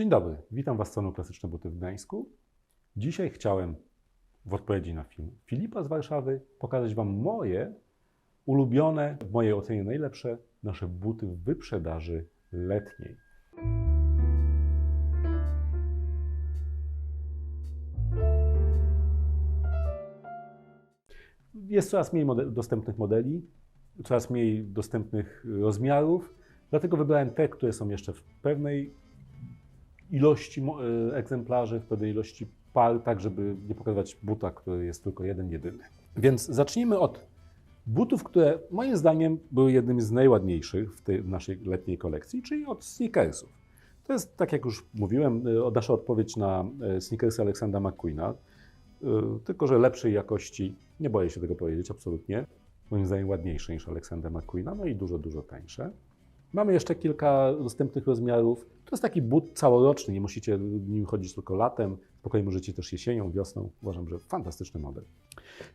Dzień dobry, witam Was z strony Klasyczne Buty w Gdańsku. Dzisiaj chciałem w odpowiedzi na film Filipa z Warszawy pokazać Wam moje ulubione, w mojej ocenie najlepsze, nasze buty w wyprzedaży letniej. Jest coraz mniej mode- dostępnych modeli, coraz mniej dostępnych rozmiarów, dlatego wybrałem te, które są jeszcze w pewnej ilości e, egzemplarzy, w pewnej ilości par, tak żeby nie pokazywać buta, który jest tylko jeden, jedyny. Więc zacznijmy od butów, które moim zdaniem były jednymi z najładniejszych w tej naszej letniej kolekcji, czyli od sneakersów. To jest, tak jak już mówiłem, nasza odpowiedź na e, sneakersy Aleksandra McQueena, tylko że lepszej jakości, nie boję się tego powiedzieć, absolutnie. Moim zdaniem ładniejsze niż Aleksandra McQueena, no i dużo, dużo tańsze. Mamy jeszcze kilka dostępnych rozmiarów. To jest taki but całoroczny, nie musicie nim chodzić tylko latem, spokojnie możecie też jesienią, wiosną. Uważam, że fantastyczny model.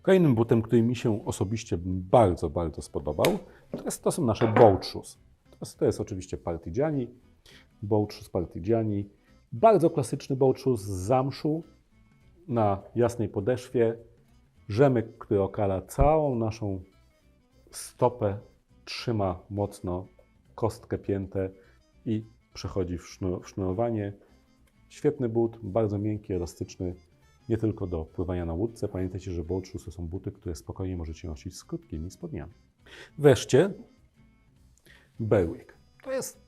Kolejnym butem, który mi się osobiście bardzo, bardzo spodobał, to, jest, to są nasze boat shoes. To jest, to jest oczywiście Partigiani, boat shoes. Bardzo klasyczny boat shoes z zamszu na jasnej podeszwie. Rzemek, który okala całą naszą stopę, trzyma mocno kostkę piętę i przechodzi w, sznur, w sznurowanie. Świetny but, bardzo miękki, elastyczny, nie tylko do pływania na łódce. Pamiętajcie, że boat shoes to są buty, które spokojnie możecie nosić z krótkimi spodniami. Wreszcie Berwick. To jest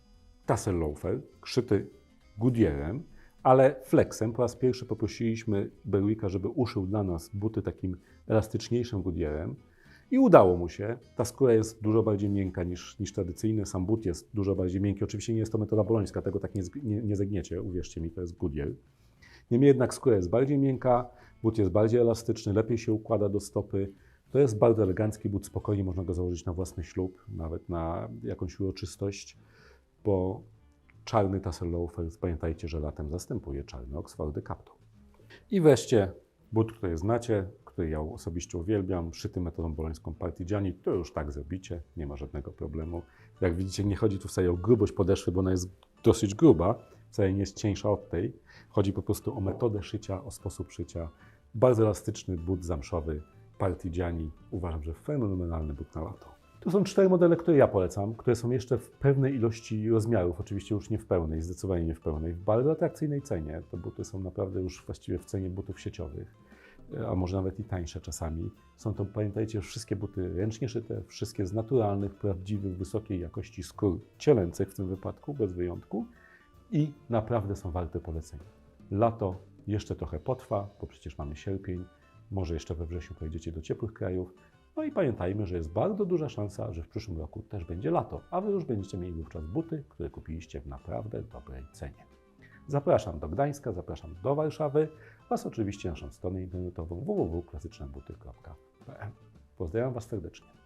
tassel loafer, szyty Goodyearem, ale flexem. Po raz pierwszy poprosiliśmy Berwicka, żeby uszył dla nas buty takim elastyczniejszym Goodyearem. I udało mu się. Ta skóra jest dużo bardziej miękka niż, niż tradycyjny. Sam but jest dużo bardziej miękki. Oczywiście nie jest to metoda bolońska, tego tak nie, nie, nie zegniecie, uwierzcie mi, to jest Goodyear. Niemniej jednak skóra jest bardziej miękka, but jest bardziej elastyczny, lepiej się układa do stopy. To jest bardzo elegancki but, spokojnie można go założyć na własny ślub, nawet na jakąś uroczystość, bo czarny tassel loafer, pamiętajcie, że latem zastępuje czarny Oxfordy Capto. I wreszcie but, który znacie, który ja osobiście uwielbiam, szyty metodą bolońską Partigiani, to już tak zrobicie, nie ma żadnego problemu. Jak widzicie, nie chodzi tu wcale o grubość podeszwy, bo ona jest dosyć gruba, wcale nie jest cieńsza od tej. Chodzi po prostu o metodę szycia, o sposób szycia. Bardzo elastyczny but zamszowy Partigiani. Uważam, że fenomenalny but na lato. Tu są cztery modele, które ja polecam, które są jeszcze w pewnej ilości rozmiarów, oczywiście już nie w pełnej, zdecydowanie nie w pełnej, w bardzo atrakcyjnej cenie. Te buty są naprawdę już właściwie w cenie butów sieciowych, a może nawet i tańsze czasami. Są to, pamiętajcie, wszystkie buty ręcznie szyte, wszystkie z naturalnych, prawdziwych, wysokiej jakości skór cielęcych w tym wypadku, bez wyjątku i naprawdę są warte polecenia. Lato jeszcze trochę potrwa, bo przecież mamy sierpień, może jeszcze we wrześniu pojedziecie do ciepłych krajów. No i pamiętajmy, że jest bardzo duża szansa, że w przyszłym roku też będzie lato, a Wy już będziecie mieli wówczas buty, które kupiliście w naprawdę dobrej cenie. Zapraszam do Gdańska, zapraszam do Warszawy oraz oczywiście naszą stronę internetową www.klasycznebuty.pl. Pozdrawiam Was serdecznie.